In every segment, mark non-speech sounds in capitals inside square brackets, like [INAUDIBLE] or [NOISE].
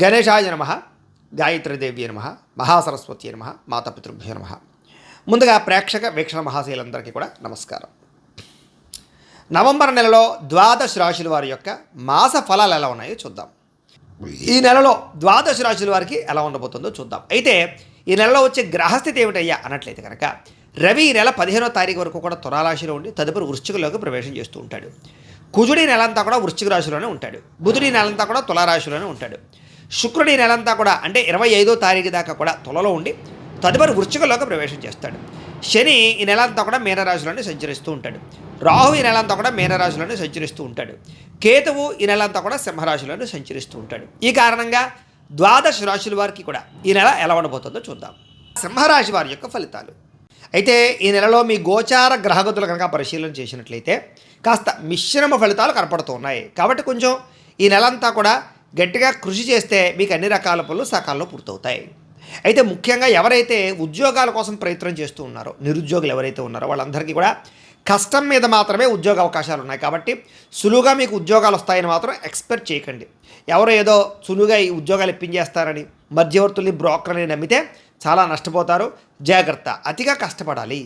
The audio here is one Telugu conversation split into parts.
గణేశాయ నమ గాయత్రీదేవి నమ మహాసరస్వతి నమ మాతాపితృభ్యో నమ. ముందుగా ప్రేక్షక వీక్షణ మహాశీలందరికీ కూడా నమస్కారం. నవంబర్ నెలలో ద్వాదశ రాశుల వారి యొక్క మాస ఫలాలు ఎలా ఉన్నాయో చూద్దాం. ఈ నెలలో ద్వాదశ రాశుల వారికి ఎలా ఉండబోతుందో చూద్దాం. అయితే ఈ నెలలో వచ్చే గ్రహస్థితి ఏమిటయ్యా అన్నట్లయితే కనుక రవి ఈ నెల పదిహేనో తారీఖు వరకు కూడా తులారాశిలో ఉండి తదుపరి వృశ్చికలోకి ప్రవేశం చేస్తూ ఉంటాడు. కుజుడి నెలంతా కూడా వృశ్చిక రాశిలోనే ఉంటాడు. బుధుడి నెలంతా కూడా తులారాశిలోనే ఉంటాడు. శుక్రుడి నెలంతా కూడా అంటే ఇరవై ఐదో తారీఖు దాకా కూడా తులలో ఉండి తదుపరి వృశ్చికలోకి ప్రవేశం చేస్తాడు. శని ఈ నెలంతా కూడా మీనరాశిలోనే సంచరిస్తూ ఉంటాడు. రాహు ఈ నెలంతా కూడా మీనరాశిలోనే సంచరిస్తూ ఉంటాడు. కేతువు ఈ నెలంతా కూడా సింహరాశిలోనే సంచరిస్తూ ఉంటాడు. ఈ కారణంగా ద్వాదశ రాశుల వారికి కూడా ఈ నెల ఎలా ఉండబోతుందో చూద్దాం. సింహరాశి వారి యొక్క ఫలితాలు. అయితే ఈ నెలలో మీ గోచార గ్రహగతులు కనుక పరిశీలన చేసినట్లయితే కాస్త మిశ్రమ ఫలితాలు కనపడుతూ ఉన్నాయి కాబట్టి కొంచెం ఈ నెలంతా కూడా గట్టిగా కృషి చేస్తే మీకు అన్ని రకాల పనులు సకాలంలో పూర్తవుతాయి. అయితే ముఖ్యంగా ఎవరైతే ఉద్యోగాల కోసం ప్రయత్నం చేస్తూ ఉన్నారో నిరుద్యోగులు ఎవరైతే ఉన్నారో వాళ్ళందరికీ కూడా కష్టం మీద మాత్రమే ఉద్యోగ అవకాశాలు ఉన్నాయి. కాబట్టి సులువుగా మీకు ఉద్యోగాలు వస్తాయని మాత్రం ఎక్స్పెక్ట్ చేయకండి. ఎవరో ఏదో సులువుగా ఈ ఉద్యోగాలు ఇప్పించేస్తారని మధ్యవర్తుల్ని బ్రోకర్ని నమ్మితే చాలా నష్టపోతారు. జాగ్రత్త అతిగా కష్టపడాలి.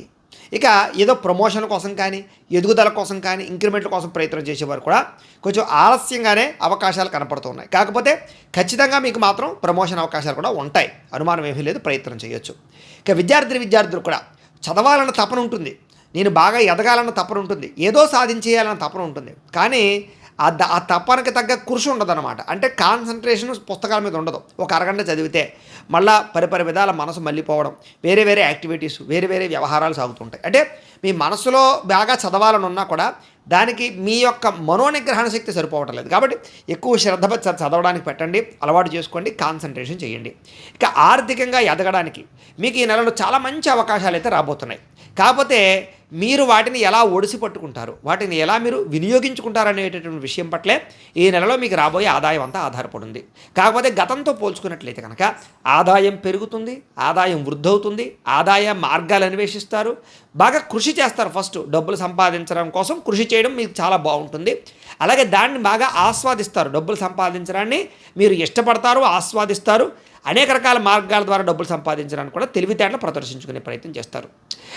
ఇక ఏదో ప్రమోషన్ కోసం కానీ ఎదుగుదల కోసం కానీ ఇంక్రిమెంట్ల కోసం ప్రయత్నం చేసేవారు కూడా కొంచెం ఆలస్యంగానే అవకాశాలు కనపడుతున్నాయి. కాకపోతే ఖచ్చితంగా మీకు మాత్రం ప్రమోషన్ అవకాశాలు కూడా ఉంటాయి. అనుమానం ఏమీ లేదు ప్రయత్నం చేయొచ్చు. ఇక విద్యార్థి విద్యార్థులు కూడా చదవాలన్న తపన ఉంటుంది. నేను బాగా ఎదగాలన్న తపన ఉంటుంది. ఏదో సాధించేయాలన్న తపన ఉంటుంది. కానీ ఆ ద- ఆ తపనకి తగ్గ కృషి ఉండదన్నమాట. అంటే కాన్సన్ట్రేషన్ పుస్తకాల మీద ఉండదు. ఒక అరగంట చదివితే మళ్ళా పరిపరి విధాల మనసు మళ్ళీపోవడం వేరే వేరే యాక్టివిటీస్ వేరే వేరే వ్యవహారాలు సాగుతుంటాయి. అంటే మీ మనసులో బాగా చదవాలని ఉన్నా కూడా దానికి మీ యొక్క మనోనిగ్రహణ శక్తి సరిపోవటం లేదు. కాబట్టి ఎక్కువ శ్రద్ధ చ- చదవడానికి పెట్టండి అలవాటు చేసుకోండి కాన్సన్ట్రేషన్ చేయండి. ఇక ఆర్థికంగా ఎదగడానికి మీకు ఈ నెలలో చాలా మంచి అవకాశాలు అయితే రాబోతున్నాయి. కాకపోతే మీరు వాటిని ఎలా ఒడిసి పట్టుకుంటారు? వాటిని ఎలా మీరు వినియోగించుకుంటారు అనేటటువంటి విషయం పట్లే ఈ నెలలో మీకు రాబోయే ఆదాయం అంతా ఆధారపడింది. కాకపోతే గతంతో పోల్చుకున్నట్లయితే కనుక ఆదాయం పెరుగుతుంది ఆదాయం వృద్ధవుతుంది ఆదాయ మార్గాలు అన్వేషిస్తారు బాగా కృషి చేస్తారు ఫస్ట్. డబ్బులు సంపాదించడం కోసం కృషి చేయడం మీకు చాలా బాగుంటుంది. అలాగే దాన్ని బాగా ఆస్వాదిస్తారు. డబ్బులు సంపాదించడాన్ని మీరు ఇష్టపడతారు ఆస్వాదిస్తారు. అనేక రకాల మార్గాల ద్వారా డబ్బులు సంపాదించడానికి కూడా తెలివితేటలు ప్రదర్శించుకునే ప్రయత్నం చేస్తారు.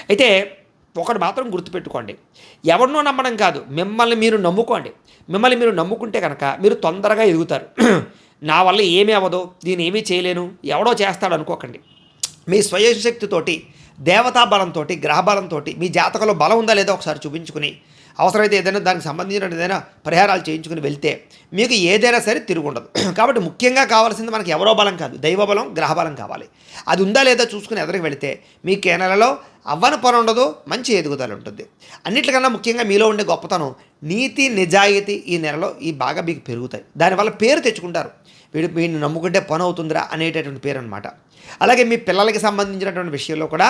అయితే ఒకటి మాత్రం గుర్తుపెట్టుకోండి. ఎవరినో నమ్మడం కాదు మిమ్మల్ని మీరు నమ్ముకోండి. మిమ్మల్ని మీరు నమ్ముకుంటే కనుక మీరు తొందరగా ఎదుగుతారు. [CLEARS THROAT] నా వల్ల ఏమీ అవ్వదు దీని ఏమీ చేయలేను ఎవడో చేస్తాడు అనుకోకండి. మీ స్వయం శక్తితోటి దేవతా బలంతో గ్రహబలంతో మీ జాతకంలో బలం ఉందా లేదో ఒకసారి చూపించుకుని అవసరమైతే ఏదైనా దానికి సంబంధించిన ఏదైనా పరిహారాలు చేయించుకుని వెళ్తే మీకు ఏదైనా సరే తిరుగుండదు [CLEARS THROAT] కాబట్టి ముఖ్యంగా కావాల్సింది మనకి ఎవరో బలం కాదు. దైవ బలం గ్రహ బలం కావాలి. అది ఉందా లేదా చూసుకుని ఎదురుకు వెళితే మీ కేనలలో అవ్వని పని ఉండదు మంచి ఎదుగుదల ఉంటుంది. అన్నిటికన్నా ముఖ్యంగా మీలో ఉండే గొప్పతనం నీతి నిజాయితీ ఈ నెలలో ఈ బాగా మీకు పెరుగుతాయి. దానివల్ల పేరు తెచ్చుకుంటారు. వీడు వీడిని నమ్ముకుంటే పని అవుతుందిరా అనేటటువంటి పేరు అనమాట అలాగే మీ పిల్లలకి సంబంధించినటువంటి విషయంలో కూడా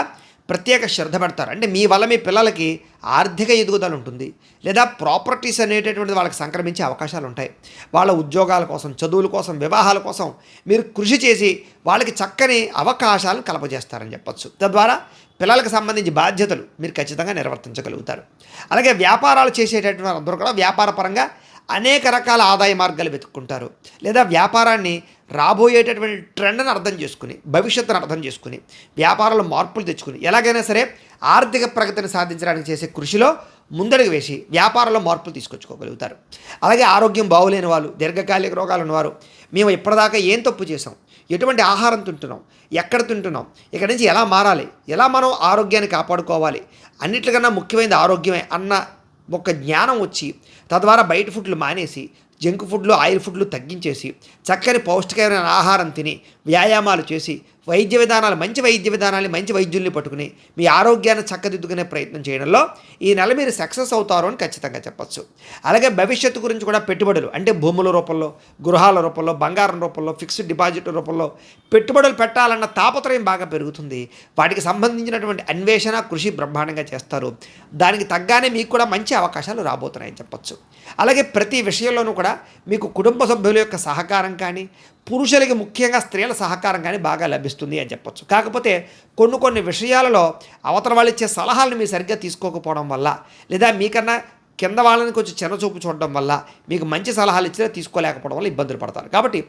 ప్రత్యేక శ్రద్ధ పెడతారు. అంటే మీ వల్ల మీ పిల్లలకి ఆర్థిక ఎదుగుదల ఉంటుంది. లేదా ప్రాపర్టీస్ అనేటటువంటిది వాళ్ళకి సంక్రమించే అవకాశాలు ఉంటాయి. వాళ్ళ ఉద్యోగాల కోసం చదువుల కోసం వివాహాల కోసం మీరు కృషి చేసి వాళ్ళకి చక్కని అవకాశాలను కలపజేస్తారని చెప్పచ్చు. తద్వారా పిల్లలకు సంబంధించి బాధ్యతలు మీరు ఖచ్చితంగా నిర్వర్తించగలుగుతారు. అలాగే వ్యాపారాలు చేసేటటువంటి అందరూ కూడా వ్యాపార పరంగా అనేక రకాల ఆదాయ మార్గాలు వెతుక్కుంటారు. లేదా వ్యాపారాన్ని రాబోయేటటువంటి ట్రెండ్ని అర్థం చేసుకుని భవిష్యత్తును అర్థం చేసుకుని వ్యాపారంలో మార్పులు తెచ్చుకుని ఎలాగైనా సరే ఆర్థిక ప్రగతిని సాధించడానికి చేసే కృషిలో ముందడుగు వేసి వ్యాపారంలో మార్పులు తీసుకొచ్చుకోగలుగుతారు. అలాగే ఆరోగ్యం బాగోలేని వాళ్ళు దీర్ఘకాలిక రోగాలు ఉన్నవారు మేము ఇప్పటిదాకా ఏం తప్పు చేసాం ఎటువంటి ఆహారం తింటున్నాం? ఎక్కడ తింటున్నాం? ఇక్కడ నుంచి ఎలా మారాలి? ఎలా మనం ఆరోగ్యాన్ని కాపాడుకోవాలి? అన్నిటికన్నా ముఖ్యమైనది ఆరోగ్యమే అన్న ఒక జ్ఞానం వచ్చి తద్వారా బయట ఫుడ్లు మానేసి జంక్ ఫుడ్లు ఆయిల్ ఫుడ్లు తగ్గించేసి చక్కని పౌష్టికమైన ఆహారం తిని వ్యాయామాలు చేసి వైద్య విధానాలు మంచి వైద్య విధానాన్ని మంచి వైద్యుల్ని పట్టుకుని మీ ఆరోగ్యాన్ని చక్కదిద్దుకునే ప్రయత్నం చేయడంలో ఈ నెల మీరు సక్సెస్ అవుతారు అని ఖచ్చితంగా చెప్పచ్చు. అలాగే భవిష్యత్తు గురించి కూడా పెట్టుబడులు అంటే భూముల రూపంలో గృహాల రూపంలో బంగారం రూపంలో ఫిక్స్డ్ డిపాజిట్ రూపంలో పెట్టుబడులు పెట్టాలన్న తాపత్రయం బాగా పెరుగుతుంది. వాటికి సంబంధించినటువంటి అన్వేషణ కృషి బ్రహ్మాండంగా చేస్తారు. దానికి తగ్గానే మీకు కూడా మంచి అవకాశాలు రాబోతున్నాయని చెప్పచ్చు. అలాగే ప్రతి విషయంలోనూ కూడా మీకు కుటుంబ సభ్యుల యొక్క సహకారం కానీ పురుషులకి ముఖ్యంగా స్త్రీల సహకారం కానీ బాగా లభిస్తుంది అని చెప్పొచ్చు. కాకపోతే కొన్ని కొన్ని విషయాలలో అవతల వాళ్ళు ఇచ్చే సలహాలను మీరు సరిగ్గా తీసుకోకపోవడం వల్ల లేదా మీకన్నా కింద వాళ్ళని కొంచెం చిన్నచూపు చూడడం వల్ల మీకు మంచి సలహాలు ఇచ్చినా తీసుకోలేకపోవడం వల్ల ఇబ్బందులు పడతారు. కాబట్టి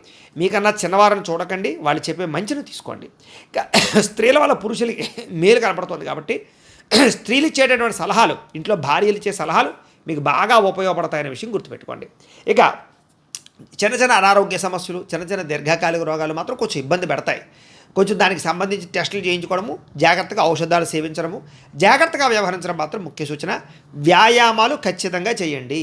మీకన్నా చిన్నవారిని చూడకండి వాళ్ళు చెప్పే మంచిని తీసుకోండి. స్త్రీల వల్ల పురుషులకి మేలు కనపడుతుంది కాబట్టి స్త్రీలు ఇచ్చేటటువంటి సలహాలు ఇంట్లో భార్యలు ఇచ్చే సలహాలు మీకు బాగా ఉపయోగపడతాయనే విషయం గుర్తుపెట్టుకోండి. ఇక చిన్న చిన్న అనారోగ్య సమస్యలు చిన్న చిన్న దీర్ఘకాలిక రోగాలు మాత్రం కొంచెం ఇబ్బంది పెడతాయి. కొంచెం దానికి సంబంధించి టెస్టులు చేయించుకోవడము జాగ్రత్తగా ఔషధాలు సేవించడము జాగ్రత్తగా వ్యవహరించడం మాత్రం ముఖ్య సూచన. వ్యాయామాలు ఖచ్చితంగా చేయండి.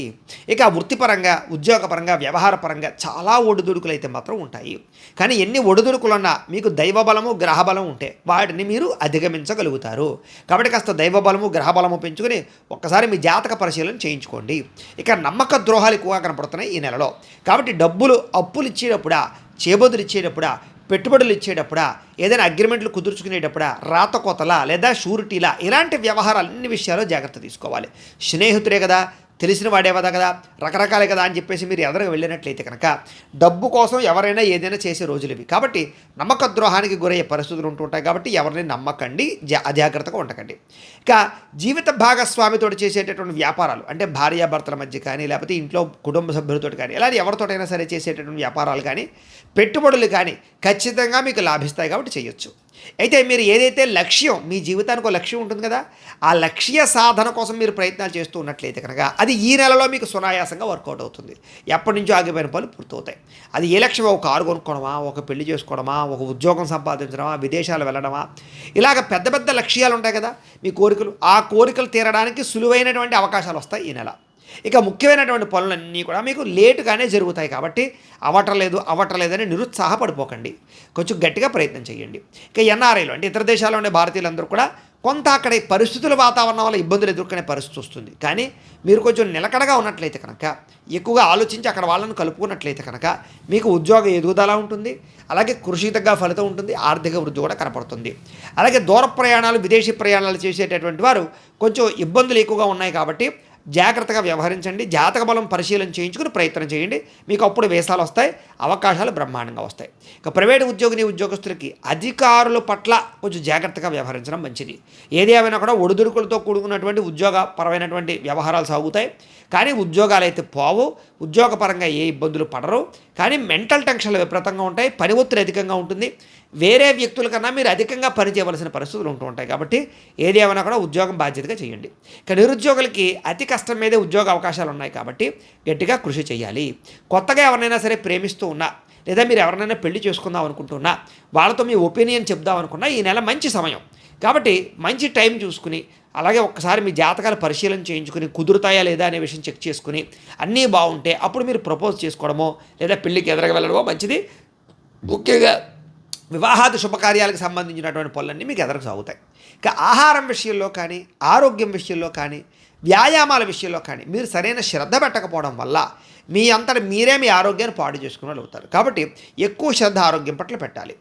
ఇక వృత్తిపరంగా ఉద్యోగపరంగా వ్యవహారపరంగా చాలా ఒడిదుడుకులు అయితే మాత్రం ఉంటాయి. కానీ ఎన్ని ఒడిదుడుకులున్నా మీకు దైవబలము గ్రహబలం ఉంటే వాటిని మీరు అధిగమించగలుగుతారు. కాబట్టి కాస్త దైవబలము గ్రహబలము పెంచుకొని ఒక్కసారి మీ జాతక పరిశీలన చేయించుకోండి. ఇక నమ్మక ద్రోహాలు ఎక్కువగా కనపడుతున్నాయి ఈ నెలలో. కాబట్టి డబ్బులు అప్పులు ఇచ్చేటప్పుడా చేబదులు ఇచ్చేటప్పుడా పెట్టుబడులు ఇచ్చేటప్పుడా ఏదైనా అగ్రిమెంట్లు కుదుర్చుకునేటప్పుడా రాత కోతలా లేదా షూరిటీలా ఇలాంటి వ్యవహారాలు అన్ని విషయాల్లో జాగ్రత్త తీసుకోవాలి. స్నేహితుడే కదా తెలిసిన వాడేవదా కదా రకరకాలే కదా అని చెప్పేసి మీరు ఎదరకు వెళ్ళినట్లయితే కనుక డబ్బు కోసం ఎవరైనా ఏదైనా చేసే రోజులు ఇవి. కాబట్టి నమ్మక ద్రోహానికి గురయ్యే పరిస్థితులు ఉంటుంటాయి కాబట్టి ఎవరిని నమ్మకండి జా అజాగ్రత్తగా ఉండకండి. ఇక జీవిత భాగస్వామితో చేసేటటువంటి వ్యాపారాలు అంటే భార్యాభర్తల మధ్య కానీ లేకపోతే ఇంట్లో కుటుంబ సభ్యులతో కానీ ఇలాంటి ఎవరితోటైనా సరే చేసేటటువంటి వ్యాపారాలు కానీ పెట్టుబడులు కానీ ఖచ్చితంగా మీకు లాభిస్తాయి కాబట్టి చేయొచ్చు. అయితే మీరు ఏదైతే లక్ష్యం మీ జీవితానికి ఒక లక్ష్యం ఉంటుంది కదా ఆ లక్ష్య సాధన కోసం మీరు ప్రయత్నాలు చేస్తూ ఉన్నట్లయితే కనుక అది ఈ నెలలో మీకు సునాయాసంగా వర్కౌట్ అవుతుంది. ఎప్పటి నుంచో ఆగిపోయిన పనులు పూర్తవుతాయి. అది ఏ లక్ష్యం? ఒక కారు కొనుక్కోవడమా? ఒక పెళ్ళి చేసుకోవడమా? ఒక ఉద్యోగం సంపాదించడమా? విదేశాలు వెళ్ళడమా? ఇలాగ పెద్ద పెద్ద లక్ష్యాలు ఉంటాయి కదా మీ కోరికలు. ఆ కోరికలు తీరడానికి సులువైనటువంటి అవకాశాలు వస్తాయి ఈ నెల. ఇక ముఖ్యమైనటువంటి పనులన్నీ కూడా మీకు లేటుగానే జరుగుతాయి కాబట్టి అవటలేదు అవటలేదని నిరుత్సాహపడిపోకండి. కొంచెం గట్టిగా ప్రయత్నం చేయండి. ఇక ఎన్ఆర్ఐలు అంటే ఇతర దేశాల్లో ఉండే భారతీయులందరూ కూడా కొంత అక్కడ పరిస్థితుల వాతావరణం వల్ల ఇబ్బందులు ఎదుర్కొనే పరిస్థితి వస్తుంది. కానీ మీరు కొంచెం నిలకడగా ఉన్నట్లయితే కనుక ఎక్కువగా ఆలోచించి అక్కడ వాళ్ళని కలుపుకున్నట్లయితే కనుక మీకు ఉద్యోగ ఎదుగుదల ఉంటుంది అలాగే కృషి తగ్గ ఫలితం ఉంటుంది ఆర్థిక వృద్ధి కూడా కనపడుతుంది. అలాగే దూర ప్రయాణాలు విదేశీ ప్రయాణాలు చేసేటటువంటి వారు కొంచెం ఇబ్బందులు ఎక్కువగా ఉన్నాయి కాబట్టి జాగ్రత్తగా వ్యవహరించండి జాతక బలం పరిశీలన చేయించుకుని ప్రయత్నం చేయండి. మీకు అప్పుడు వేసాలు వస్తాయి అవకాశాలు బ్రహ్మాండంగా వస్తాయి. ఇక ప్రైవేట్ ఉద్యోగిని ఉద్యోగస్తులకి అధికారుల పట్ల కొంచెం జాగ్రత్తగా వ్యవహరించడం మంచిది. ఏది ఏమైనా కూడా ఒడిదుడుకులతో కూడుకున్నటువంటి ఉద్యోగపరమైనటువంటి వ్యవహారాలు సాగుతాయి. కానీ ఉద్యోగాలు అయితే పోవు ఉద్యోగపరంగా ఏ ఇబ్బందులు పడరు. కానీ మెంటల్ టెన్షన్లు విపరీతంగా ఉంటాయి పని ఒత్తిడి అధికంగా ఉంటుంది. వేరే వ్యక్తుల కన్నా మీరు అధికంగా పనిచేయవలసిన పరిస్థితులు ఉంటూ ఉంటాయి. కాబట్టి ఏది ఏమైనా కూడా ఉద్యోగం బాధ్యతగా చేయండి. ఇక నిరుద్యోగులకి అతి కష్టం మీదే ఉద్యోగ అవకాశాలు ఉన్నాయి కాబట్టి గట్టిగా కృషి చేయాలి. కొత్తగా ఎవరినైనా సరే ప్రేమిస్తూ ఉన్నా లేదా మీరు ఎవరినైనా పెళ్ళి చేసుకుందాం అనుకుంటున్నా వాళ్ళతో మీ ఒపీనియన్ చెప్దాం అనుకున్నా ఈ నెల మంచి సమయం. కాబట్టి మంచి టైం చూసుకుని అలాగే ఒక్కసారి మీ జాతకాలు పరిశీలన చేయించుకుని కుదురుతాయా లేదా అనే విషయం చెక్ చేసుకుని అన్నీ బాగుంటే అప్పుడు మీరు ప్రపోజ్ చేసుకోవడమో లేదా పెళ్ళికి ఎదురగా వెళ్ళడమో మంచిది. ముఖ్యంగా వివాహాది శుభకార్యాలకు సంబంధించినటువంటి పనులన్నీ మీకు ఎదురకు సాగుతాయి. ఇక ఆహారం విషయంలో కానీ ఆరోగ్యం విషయంలో కానీ వ్యాయామాల విషయంలో కానీ మీరు సరైన శ్రద్ధ పెట్టకపోవడం వల్ల మీ అంతట మీరే మీ ఆరోగ్యాన్ని పాడు చేసుకునే అవుతారు. కాబట్టి ఎక్కువ శ్రద్ధ ఆరోగ్యం పట్ల పెట్టాలి.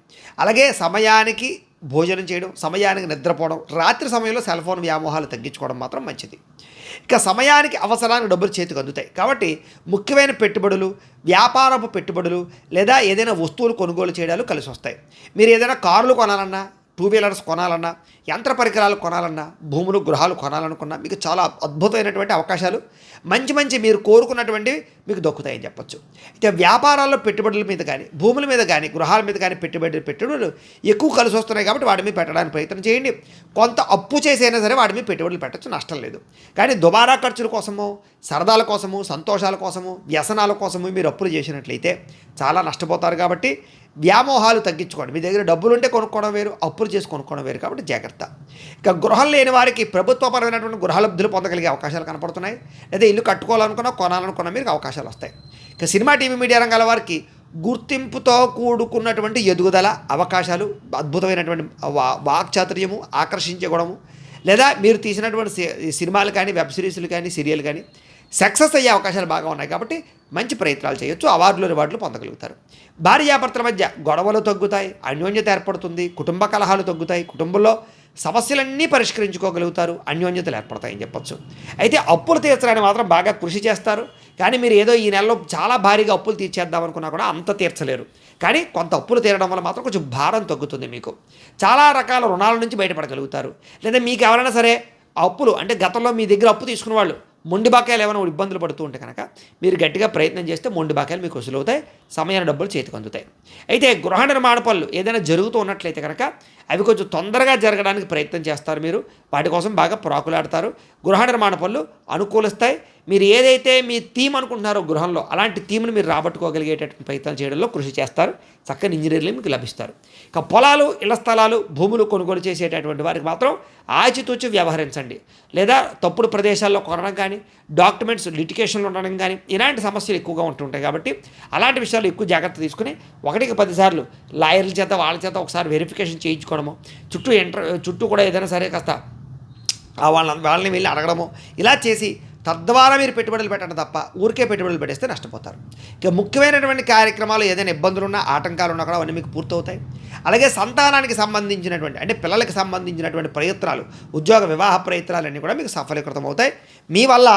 అలాగే సమయానికి భోజనం చేయడం సమయానికి నిద్రపోవడం రాత్రి సమయంలో సెల్ ఫోన్ వ్యామోహాలు తగ్గించుకోవడం మాత్రం మంచిది. ఇక సమయానికి అవసరానికి డబ్బులు చేతికి అందుతాయి. కాబట్టి ముఖ్యమైన పెట్టుబడులు వ్యాపారపు పెట్టుబడులు లేదా ఏదైనా వస్తువులు కొనుగోలు చేయడాలు కలిసి వస్తాయి. మీరు ఏదైనా కార్లు కొనాలన్నా టూ వీలర్స్ కొనాలన్నా యంత్ర పరికరాలు కొనాలన్నా భూములు గృహాలు కొనాలనుకున్నా మీకు చాలా అద్భుతమైనటువంటి అవకాశాలు. మంచి మంచి మీరు కోరుకున్నటువంటివి మీకు దొక్కుతాయని చెప్పొచ్చు. అయితే వ్యాపారాల్లో పెట్టుబడుల మీద కానీ భూముల మీద కానీ గృహాల మీద కానీ పెట్టుబడి పెట్టుబడులు ఎక్కువ కలిసి వస్తున్నాయి కాబట్టి వాటి మీద పెట్టడానికి ప్రయత్నం చేయండి. కొంత అప్పు చేసైనా సరే వాటి మీద పెట్టుబడులు పెట్టచ్చు నష్టం లేదు. కానీ దుబారా ఖర్చుల కోసము సరదాల కోసము సంతోషాల కోసము వ్యసనాల కోసము మీరు అప్పులు చేసినట్లయితే చాలా నష్టపోతారు కాబట్టి వ్యామోహాలు తగ్గించుకోండి. మీ దగ్గర డబ్బులు ఉంటే కొనుక్కోవడం వేరు అప్పులు చేసి కొనుక్కోవడం వేరు కాబట్టి జాగ్రత్త. ఇక గృహం లేని వారికి ప్రభుత్వపరమైనటువంటి గృహలబ్ధులు పొందగలిగే అవకాశాలు కనపడుతున్నాయి. లేదా ఇల్లు కట్టుకోవాలనుకున్నా కొనాలనుకున్నా మీకు అవకాశాలు వస్తాయి. ఇక సినిమా టీవీ మీడియా రంగాల వారికి గుర్తింపుతో కూడుకున్నటువంటి ఎదుగుదల అవకాశాలు అద్భుతమైనటువంటి వా వాక్చాతుర్యము ఆకర్షించే లేదా మీరు తీసినటువంటి సినిమాలు కానీ వెబ్ సిరీస్లు కానీ సీరియల్ కానీ సక్సెస్ అయ్యే అవకాశాలు బాగా ఉన్నాయి కాబట్టి మంచి ప్రయత్నాలు చేయొచ్చు అవార్డులు రివార్డులు పొందగలుగుతారు. భార్యాభర్తల మధ్య గొడవలు తగ్గుతాయి అన్యోన్యత ఏర్పడుతుంది కుటుంబ కలహాలు తగ్గుతాయి కుటుంబంలో సమస్యలన్నీ పరిష్కరించుకోగలుగుతారు. అన్యోన్యతలు ఏర్పడతాయని చెప్పొచ్చు. అయితే అప్పులు తీర్చడానికి మాత్రం బాగా కృషి చేస్తారు. కానీ మీరు ఏదో ఈ నెలలో చాలా భారీగా అప్పులు తీర్చేద్దాం అనుకున్నా కూడా అంత తీర్చలేరు. కానీ కొంత అప్పులు తీరడం వల్ల మాత్రం కొంచెం భారం తగ్గుతుంది మీకు. చాలా రకాల రుణాల నుంచి బయటపడగలుగుతారు. లేదా మీకు ఎవరైనా సరే అప్పులు అంటే గతంలో మీ దగ్గర అప్పు తీసుకున్న వాళ్ళు మొండి బాకాయలు ఏమైనా ఇబ్బందులు పడుతూ ఉంటే కనుక మీరు గట్టిగా ప్రయత్నం చేస్తే మొండి బాకాయలు మీకు వసూలవుతాయి. సమయాన్ని డబ్బులు చేతికి అందుతాయి. అయితే గృహ నిర్మాణ పనులు ఏదైనా జరుగుతూ ఉన్నట్లయితే కనుక అవి కొంచెం తొందరగా జరగడానికి ప్రయత్నం చేస్తారు మీరు. వాటి కోసం బాగా ప్రాకులాడతారు. గృహ నిర్మాణ పనులు అనుకూలిస్తాయి. మీరు ఏదైతే మీ థీమ్ అనుకుంటున్నారో గృహంలో అలాంటి థీమ్ని మీరు రాబట్టుకోగలిగేటటువంటి ప్రయత్నం చేయడంలో కృషి చేస్తారు. చక్కని ఇంజనీర్లు మీకు లభిస్తారు. ఇక పొలాలు ఇళ్ళ స్థలాలు భూములు కొనుగోలు చేసేటటువంటి వారికి మాత్రం ఆచితూచి వ్యవహరించండి. లేదా తప్పుడు ప్రదేశాల్లో కొనడం కానీ డాక్యుమెంట్స్ లిటికేషన్లు ఉండడం కానీ ఇలాంటి సమస్యలు ఎక్కువగా ఉంటుంటాయి కాబట్టి అలాంటి విషయాలు ఎక్కువ జాగ్రత్త తీసుకుని ఒకటికి పదిసార్లు లాయర్ల చేత వాళ్ళ చేత ఒకసారి వెరిఫికేషన్ చేయించుకోవడం చేయించుకోవడము చుట్టూ ఎంటర్ చుట్టూ కూడా ఏదైనా సరే కాస్త వాళ్ళ వాళ్ళని వెళ్ళి అడగడము. ఇలా చేసి తద్వారా మీరు పెట్టుబడులు పెట్టండి తప్ప ఊరికే పెట్టుబడులు పెట్టేస్తే నష్టపోతారు. ఇక ముఖ్యమైనటువంటి కార్యక్రమాలు ఏదైనా ఇబ్బందులు ఉన్నా ఆటంకాలు ఉన్నా కూడా అవన్నీ మీకు పూర్తవుతాయి. అలాగే సంతానానికి సంబంధించినటువంటి అంటే పిల్లలకి సంబంధించినటువంటి ప్రయత్నాలు ఉద్యోగ వివాహ ప్రయత్నాలన్నీ కూడా మీకు సఫలీకృతం అవుతాయి. మీ వల్ల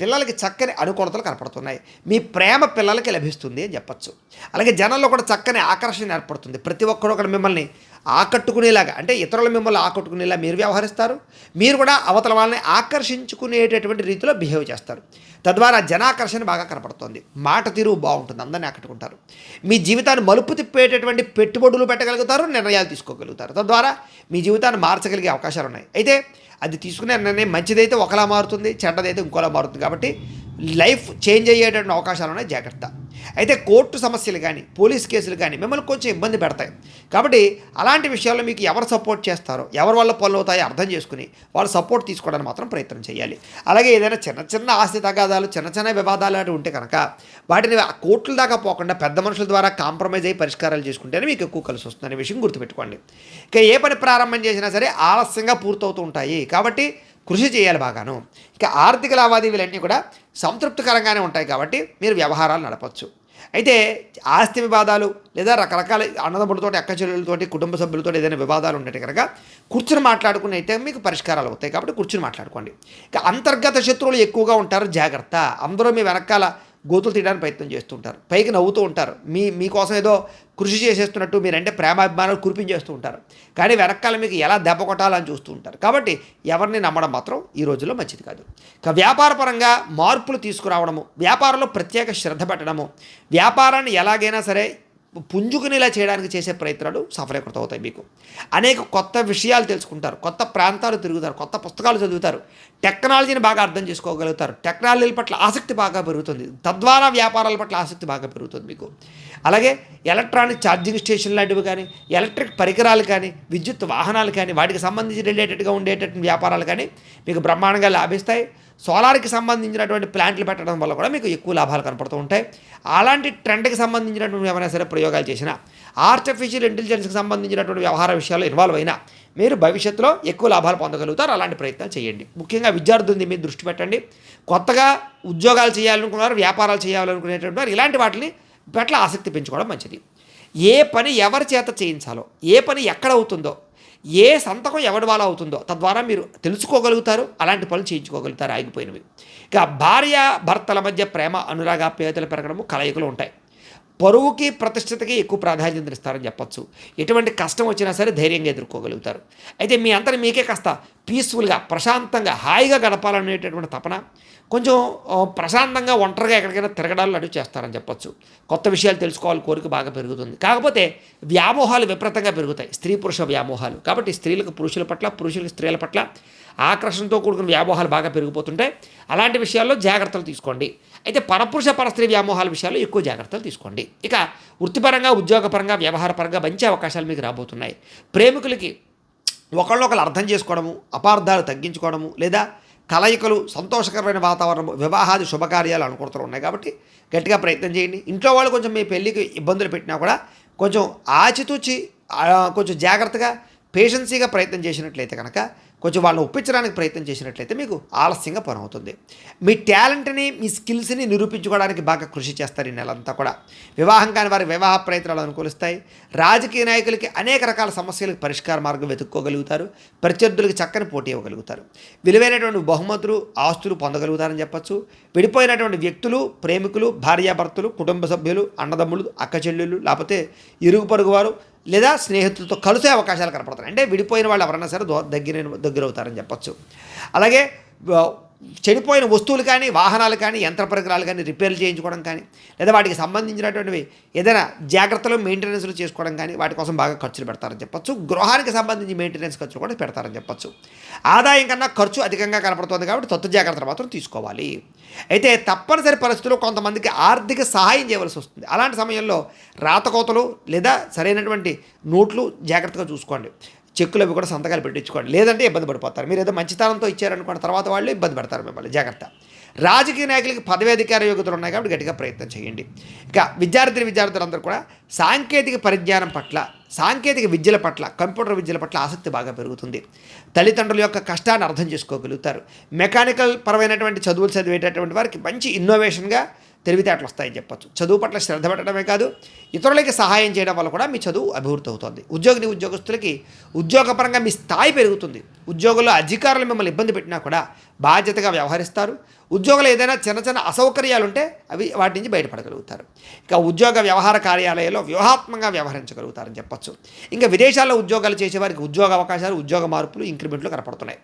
పిల్లలకి చక్కని అనుకూలతలు కనపడుతున్నాయి. మీ ప్రేమ పిల్లలకి లభిస్తుంది అని చెప్పచ్చు. అలాగే జనంలో కూడా చక్కని ఆకర్షణ ఏర్పడుతుంది. ప్రతి ఒక్కరు ఒకరు మిమ్మల్ని ఆకట్టుకునేలాగా అంటే ఇతరుల మిమ్మల్ని ఆకట్టుకునేలా మీరు వ్యవహరిస్తారు. మీరు కూడా అవతల వాళ్ళని ఆకర్షించుకునేటటువంటి రీతిలో బిహేవ్ చేస్తారు. తద్వారా జనాకర్షణ బాగా కనపడుతుంది. మాట తీరు బాగుంటుంది. అందరినీ ఆకట్టుకుంటారు. మీ జీవితాన్ని మలుపు తిప్పేటటువంటి పెట్టుబడులు పెట్టగలుగుతారు నిర్ణయాలు తీసుకోగలుగుతారు. తద్వారా మీ జీవితాన్ని మార్చగలిగే అవకాశాలు ఉన్నాయి. అయితే అది తీసుకునే నిర్ణయం మంచిదైతే ఒకలా మారుతుంది చెడ్డదైతే ఇంకోలా మారుతుంది. కాబట్టి లైఫ్ చేంజ్ అయ్యేటువంటి అవకాశాలు ఉన్నాయి. జాగ్రత్త. అయితే కోర్టు సమస్యలు కానీ పోలీస్ కేసులు కానీ మిమ్మల్ని కొంచెం ఇబ్బంది పెడతాయి. కాబట్టి అలాంటి విషయాల్లో మీకు ఎవరు సపోర్ట్ చేస్తారో ఎవరి వల్ల పనులు అవుతాయో అర్థం చేసుకుని వాళ్ళు సపోర్ట్ తీసుకోవడానికి మాత్రం ప్రయత్నం చేయాలి. అలాగే ఏదైనా చిన్న చిన్న ఆస్తి తగాదాలు చిన్న చిన్న వివాదాలు లాంటివి ఉంటే కనుక వాటిని ఆ కోర్టుల దాకా పోకుండా పెద్ద మనుషుల ద్వారా కాంప్రమైజ్ అయ్యి పరిష్కారాలు చేసుకుంటేనే మీకు ఎక్కువ కలిసి వస్తుందనే విషయం గుర్తుపెట్టుకోండి. ఇక ఏ పని ప్రారంభం చేసినా సరే ఆలస్యంగా పూర్తవుతూ ఉంటాయి. కాబట్టి కృషి చేయాలి బాగాను. ఇక ఆర్థిక లావాదేవీలన్నీ కూడా సంతృప్తికరంగానే ఉంటాయి కాబట్టి మీరు వ్యవహారాలు నడపచ్చు. అయితే ఆస్తి వివాదాలు లేదా రకరకాల అన్నదమ్ములతోటి అక్క చెల్లెలతోటి కుటుంబ సభ్యులతో ఏదైనా వివాదాలు ఉంటే కనుక కూర్చుని మాట్లాడుకుని అయితే మీకు పరిష్కారాలు అవుతాయి కాబట్టి కూర్చుని మాట్లాడుకోండి. ఇక అంతర్గత శత్రువులు ఎక్కువగా ఉంటారు జాగ్రత్త. అందరూ మీ వెనకాల గోతులు తీయడానికి ప్రయత్నం చేస్తుంటారు. పైకి నవ్వుతూ ఉంటారు. మీ మీకోసం ఏదో కృషి చేసేస్తున్నట్టు మీరంటే ప్రేమాభిమానాలు కురిపించేస్తూ ఉంటారు. కానీ వెనకాల మీకు ఎలా దెబ్బ కొట్టాలని చూస్తూ ఉంటారు. కాబట్టి ఎవరిని నమ్మడం మాత్రం ఈ రోజుల్లో మంచిది కాదు. ఇక వ్యాపారపరంగా మార్పులు తీసుకురావడము వ్యాపారంలో ప్రత్యేక శ్రద్ధ పెట్టడము వ్యాపారాన్ని ఎలాగైనా సరే పుంజుకునేలా చేయడానికి చేసే ప్రయత్నాలు సఫలీకృతం అవుతాయి మీకు. అనేక కొత్త విషయాలు తెలుసుకుంటారు కొత్త ప్రాంతాలు తిరుగుతారు కొత్త పుస్తకాలు చదువుతారు టెక్నాలజీని బాగా అర్థం చేసుకోగలుగుతారు టెక్నాలజీల పట్ల ఆసక్తి బాగా పెరుగుతుంది తద్వారా వ్యాపారాల పట్ల ఆసక్తి బాగా పెరుగుతుంది మీకు. అలాగే ఎలక్ట్రానిక్ ఛార్జింగ్ స్టేషన్ లాంటివి కానీ ఎలక్ట్రిక్ పరికరాలు కానీ విద్యుత్ వాహనాలు కానీ వాటికి సంబంధించి రిలేటెడ్గా ఉండేటటువంటి వ్యాపారాలు కానీ మీకు బ్రహ్మాండంగా లాభిస్తాయి. సోలార్కి సంబంధించినటువంటి ప్లాంట్లు పెట్టడం వల్ల కూడా మీకు ఎక్కువ లాభాలు కనపడుతూ ఉంటాయి. అలాంటి ట్రెండ్కి సంబంధించినటువంటి ఏమైనా సరే ప్రయోగాలు చేసినా ఆర్టిఫిషియల్ ఇంటెలిజెన్స్కి సంబంధించినటువంటి వ్యవహార విషయాలు ఇన్వాల్వ్ అయినా మీరు భవిష్యత్తులో ఎక్కువ లాభాలు పొందగలుగుతారు. అలాంటి ప్రయత్నాలు చేయండి. ముఖ్యంగా విద్యార్థుల మీద దృష్టి పెట్టండి. కొత్తగా ఉద్యోగాలు చేయాలనుకున్నారు వ్యాపారాలు చేయాలనుకునేటువంటి వారు ఇలాంటి వాటిని పట్ల ఆసక్తి పెంచుకోవడం మంచిది. ఏ పని ఎవరి చేత చేయించాలో ఏ పని ఎక్కడ అవుతుందో ఏ సంతకం ఎవడి వాళ్ళ అవుతుందో తద్వారా మీరు తెలుసుకోగలుగుతారు అలాంటి పనులు చేయించుకోగలుగుతారు ఆగిపోయినవి. ఇక భార్య భర్తల మధ్య ప్రేమ అనురాగాప్యాయతలు పెరగడము కలయికలు ఉంటాయి. పరువుకి ప్రతిష్టతకి ఎక్కువ ప్రాధాన్యత ఇస్తారని చెప్పచ్చు. ఎటువంటి కష్టం వచ్చినా సరే ధైర్యంగా ఎదుర్కోగలుగుతారు. అయితే మీ అంతని మీకే కాస్త పీస్ఫుల్గా ప్రశాంతంగా హాయిగా గడపాలనేటటువంటి తపన కొంచెం ప్రశాంతంగా ఒంటరిగా ఎక్కడికైనా తిరగడాలు అడుగు చేస్తారని చెప్పొచ్చు. కొత్త విషయాలు తెలుసుకోవాలి కోరిక బాగా పెరుగుతుంది. కాకపోతే వ్యామోహాలు విపరీతంగా పెరుగుతాయి. స్త్రీ పురుష వ్యామోహాలు. కాబట్టి స్త్రీలకు పురుషుల పట్ల పురుషులకు స్త్రీల పట్ల ఆకర్షణతో కూడుకున్న వ్యామోహాలు బాగా పెరిగిపోతుంటాయి. అలాంటి విషయాల్లో జాగ్రత్తలు తీసుకోండి. అయితే పరపురుష పరస్త్రీ వ్యామోహాల విషయాల్లో ఎక్కువ జాగ్రత్తలు తీసుకోండి. ఇక వృత్తిపరంగా ఉద్యోగపరంగా వ్యవహారపరంగా మంచి అవకాశాలు మీకు రాబోతున్నాయి. ప్రేమికులకి ఒకళ్ళొకళ్ళు అర్థం చేసుకోవడము అపార్థాలు తగ్గించుకోవడము లేదా కలయికలు సంతోషకరమైన వాతావరణం వివాహాది శుభకార్యాలు అనుకూలతలు ఉన్నాయి కాబట్టి గట్టిగా ప్రయత్నం చేయండి. ఇంట్లో వాళ్ళు కొంచెం మీ పెళ్ళికి ఇబ్బందులు పెట్టినా కూడా కొంచెం ఆచితూచి కొంచెం జాగ్రత్తగా పేషెన్సీగా ప్రయత్నం చేసినట్లయితే కనుక కొంచెం వాళ్ళని ఒప్పించడానికి ప్రయత్నం చేసినట్లయితే మీకు ఆలస్యంగా పని అవుతుంది మీ టాలెంట్ని మీ స్కిల్స్ని నిరూపించుకోవడానికి బాగా కృషి చేస్తారు ఈ నెలంతా కూడా. వివాహం కాని వారి వివాహ ప్రయత్నాలు అనుకూలిస్తాయి. రాజకీయ నాయకులకి అనేక రకాల సమస్యలకు పరిష్కార మార్గం వెతుక్కోగలుగుతారు. ప్రత్యర్థులకు చక్కని పోటీ ఇవ్వగలుగుతారు. విలువైనటువంటి బహుమతులు ఆస్తులు పొందగలుగుతారని చెప్పచ్చు. విడిపోయినటువంటి వ్యక్తులు ప్రేమికులు భార్యాభర్తలు కుటుంబ సభ్యులు అన్నదమ్ములు అక్కచెల్లెళ్ళు లేకపోతే ఇరుగు పొరుగు వారు లేదా స్నేహితులతో కలిసే అవకాశాలు కనపడతాయి. అంటే విడిపోయిన వాళ్ళు ఎవరైనా సరే దగ్గర దగ్గర అవుతారని చెప్పచ్చు. అలాగే చెడిపోయిన వస్తువులు కానీ వాహనాలు కానీ యంత్ర పరికరాలు కానీ రిపేర్లు చేయించుకోవడం కానీ లేదా వాటికి సంబంధించినటువంటివి ఏదైనా జాగ్రత్తలు మెయింటెనెన్స్లు చేసుకోవడం కానీ వాటి కోసం బాగా ఖర్చులు పెడతారని చెప్పొచ్చు. గృహానికి సంబంధించి మెయింటెనెన్స్ ఖర్చులు కూడా పెడతారని చెప్పొచ్చు. ఆదాయం కన్నా ఖర్చు అధికంగా కనపడుతుంది కాబట్టి తొత్త జాగ్రత్తలు మాత్రం తీసుకోవాలి. అయితే తప్పనిసరి పరిస్థితుల్లో కొంతమందికి ఆర్థిక సహాయం చేయవలసి వస్తుంది. అలాంటి సమయంలో రాతకోతలు లేదా సరైనటువంటి నోట్లు జాగ్రత్తగా చూసుకోండి. చెక్కులు అవి కూడా సంతకాలు పెట్టించుకోండి. లేదంటే ఇబ్బంది పడిపోతారు. మీరు ఏదో మంచితనంతో ఇచ్చారనుకోండి తర్వాత వాళ్ళు ఇబ్బంది పెడతారు మిమ్మల్ని. జాగ్రత్త. రాజకీయ నాయకులకి పదవి అధికార యోగ్యతలు ఉన్నాయి కాబట్టి గట్టిగా ప్రయత్నం చేయండి. ఇక విద్యార్థి విద్యార్థులందరూ కూడా సాంకేతిక పరిజ్ఞానం పట్ల సాంకేతిక విద్యల పట్ల కంప్యూటర్ విద్యల పట్ల ఆసక్తి బాగా పెరుగుతుంది. తల్లిదండ్రుల యొక్క కష్టాన్ని అర్థం చేసుకోగలుగుతారు. మెకానికల్ పరమైనటువంటి చదువులు చదివేటటువంటి వారికి మంచి ఇన్నోవేషన్గా తెలివితేటలు వస్తాయని చెప్పొచ్చు. చదువు పట్ల శ్రద్ధ పెట్టడమే కాదు ఇతరులకి సహాయం చేయడం వల్ల కూడా మీ చదువు అభివృద్ధి అవుతుంది. ఉద్యోగిని ఉద్యోగస్తులకి ఉద్యోగపరంగా మీ స్థాయి పెరుగుతుంది. ఉద్యోగుల్లో అధికారులు మిమ్మల్ని ఇబ్బంది పెట్టినా కూడా బాధ్యతగా వ్యవహరిస్తారు. ఉద్యోగులు ఏదైనా చిన్న చిన్న అసౌకర్యాలు ఉంటే అవి వాటి నుంచి బయటపడగలుగుతారు. ఇంకా ఉద్యోగ వ్యవహార కార్యాలయాల్లో వ్యూహాత్మకంగా వ్యవహరించగలుగుతారని చెప్పొచ్చు. ఇంకా విదేశాల్లో ఉద్యోగాలు చేసేవారికి ఉద్యోగ అవకాశాలు ఉద్యోగ మార్పులు ఇంక్రిమెంట్లు కనపడుతున్నాయి.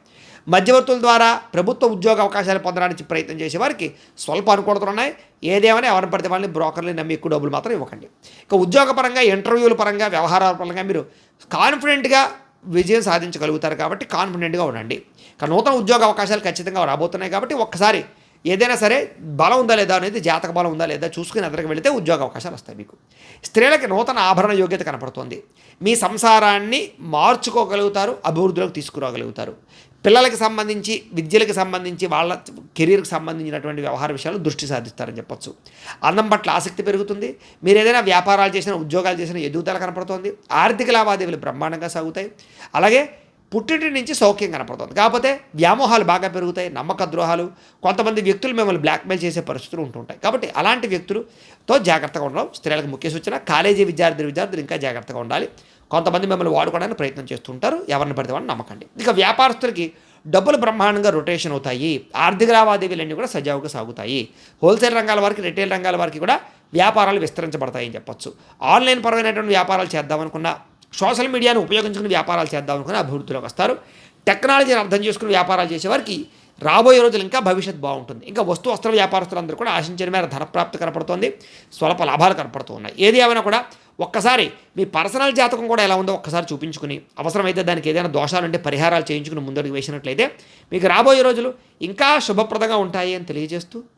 మధ్యవర్తుల ద్వారా ప్రభుత్వ ఉద్యోగ అవకాశాలు పొందడానికి ప్రయత్నం చేసేవారికి స్వల్ప అనుకూలతలు ఉన్నాయి. ఏదేమైనా ఎవరిని పడితే వాళ్ళని బ్రోకర్ని నమ్మి ఎక్కువ డబ్బులు మాత్రం ఇవ్వకండి. ఇక ఉద్యోగపరంగా ఇంటర్వ్యూల పరంగా వ్యవహారాల పరంగా మీరు కాన్ఫిడెంట్గా విజయం సాధించగలుగుతారు కాబట్టి కాన్ఫిడెంట్గా ఉండండి. నూతన ఉద్యోగ అవకాశాలు ఖచ్చితంగా రాబోతున్నాయి కాబట్టి ఒక్కసారి ఏదైనా సరే బలం ఉందా లేదా అనేది జాతక బలం ఉందా లేదా చూసుకుని అందరికి వెళితే ఉద్యోగ అవకాశాలు వస్తాయి మీకు. స్త్రీలకి నూతన ఆభరణ యోగ్యత కనపడుతుంది. మీ సంసారాన్ని మార్చుకోగలుగుతారు అభివృద్ధిలోకి తీసుకురాగలుగుతారు. పిల్లలకి సంబంధించి విద్యలకు సంబంధించి వాళ్ళ కెరీర్కి సంబంధించినటువంటి వ్యవహార విషయాలు దృష్టి సాధిస్తారని చెప్పొచ్చు. అన్నం పట్ల ఆసక్తి పెరుగుతుంది. మీరు ఏదైనా వ్యాపారాలు చేసిన ఉద్యోగాలు చేసిన ఎదుగుదల కనపడుతుంది. ఆర్థిక లావాదేవీలు బ్రహ్మాండంగా సాగుతాయి. అలాగే పుట్టింటి నుంచి సౌఖ్యం కనపడుతుంది. కాకపోతే వ్యామోహాలు బాగా పెరుగుతాయి నమ్మక ద్రోహాలు కొంతమంది వ్యక్తులు మిమ్మల్ని బ్లాక్మెయిల్ చేసే పరిస్థితులు ఉంటుంటాయి. కాబట్టి అలాంటి వ్యక్తులతో జాగ్రత్తగా ఉండడం స్త్రీలకు ముఖ్య సూచన. కాలేజీ విద్యార్థులు విద్యార్థులు ఇంకా జాగ్రత్తగా ఉండాలి. కొంతమంది మిమ్మల్ని వాడుకోవడానికి ప్రయత్నం చేస్తుంటారు. ఎవరిని పడితే వాళ్ళని నమ్మకండి. ఇక వ్యాపారస్తులకి డబ్బులు బ్రహ్మాండంగా రొటేషన్ అవుతాయి. ఆర్థిక లావాదేవీలన్నీ కూడా సజావుగా సాగుతాయి. హోల్సేల్ రంగాల వారికి రిటైల్ రంగాల వారికి కూడా వ్యాపారాలు విస్తరించబడతాయని చెప్పొచ్చు. ఆన్లైన్ పరమైనటువంటి వ్యాపారాలు చేద్దామనుకున్నా సోషల్ మీడియాను ఉపయోగించుకుని వ్యాపారాలు చేద్దాం అనుకుని అభివృద్ధిలోకి వస్తారు. టెక్నాలజీని అర్థం చేసుకుని వ్యాపారాలు చేసేవారికి రాబోయే రోజులు ఇంకా భవిష్యత్ బాగుంటుంది. ఇంకా వస్తు వస్త్ర వ్యాపారస్తులందరూ కూడా ఆశించిన మేర ధనప్రాప్తి కనపడుతోంది. స్వల్ప లాభాలు కనపడుతున్నాయి. ఏది ఏమైనా కూడా ఒక్కసారి మీ పర్సనల్ జాతకం కూడా ఎలా ఉందో ఒక్కసారి చూపించుకుని అవసరమైతే దానికి ఏదైనా దోషాలు అంటే పరిహారాలు చేయించుకుని ముందడుగు వేసినట్లయితే మీకు రాబోయే రోజులు ఇంకా శుభప్రదంగా ఉంటాయి అని తెలియజేస్తూ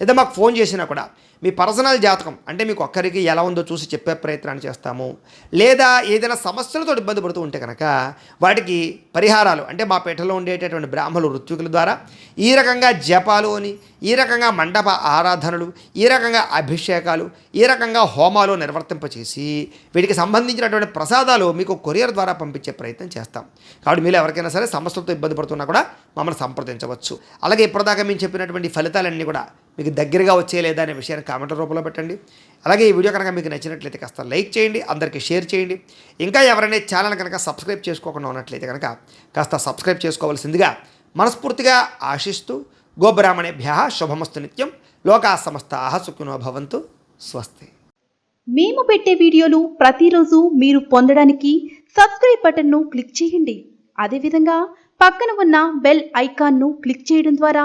లేదా మాకు ఫోన్ చేసినా కూడా మీ పర్సనల్ జాతకం అంటే మీకు ఒక్కరికి ఎలా ఉందో చూసి చెప్పే ప్రయత్నాన్ని చేస్తాము. లేదా ఏదైనా సమస్యలతో ఇబ్బంది పడుతూ ఉంటే కనుక వాటికి పరిహారాలు అంటే మా పీఠలో ఉండేటటువంటి బ్రాహ్మణులు ఋత్వికుల ద్వారా ఈ రకంగా జపాలు అని ఈ రకంగా మండప ఆరాధనలు ఈ రకంగా అభిషేకాలు ఈ రకంగా హోమాలు నిర్వర్తింపచేసి వీటికి సంబంధించినటువంటి ప్రసాదాలు మీకు కొరియర్ ద్వారా పంపించే ప్రయత్నం చేస్తాం. కాబట్టి మీరు ఎవరికైనా సరే సమస్యలతో ఇబ్బంది పడుతున్నా కూడా మమ్మల్ని సంప్రదించవచ్చు. అలాగే ఇప్పటిదాకా మేము చెప్పినటువంటి ఫలితాలన్నీ కూడా మీకు దగ్గరగా వచ్చే లేదా అనే విషయాన్ని కామెంట్ రూపంలో పెట్టండి. అలాగే ఈ వీడియో కనుక మీకు నచ్చినట్లయితే కాస్త లైక్ చేయండి అందరికీ షేర్ చేయండి. ఇంకా ఎవరైనా ఛానల్ కనుక సబ్స్క్రైబ్ చేసుకోకుండా ఉన్నట్లయితే కనుక కాస్త సబ్స్క్రైబ్ చేసుకోవాల్సిందిగా మనస్ఫూర్తిగా ఆశిస్తూ గోబ్రాహ్మణేభ్య శుభమస్తు నిత్యం. లోకా సమస్త సుఖినో భవంతు. స్వస్తి. మేము పెట్టే వీడియోలు ప్రతిరోజు మీరు పొందడానికి సబ్స్క్రైబ్ బటన్ను క్లిక్ చేయండి. అదేవిధంగా పక్కన ఉన్న బెల్ ఐకాన్ను క్లిక్ చేయడం ద్వారా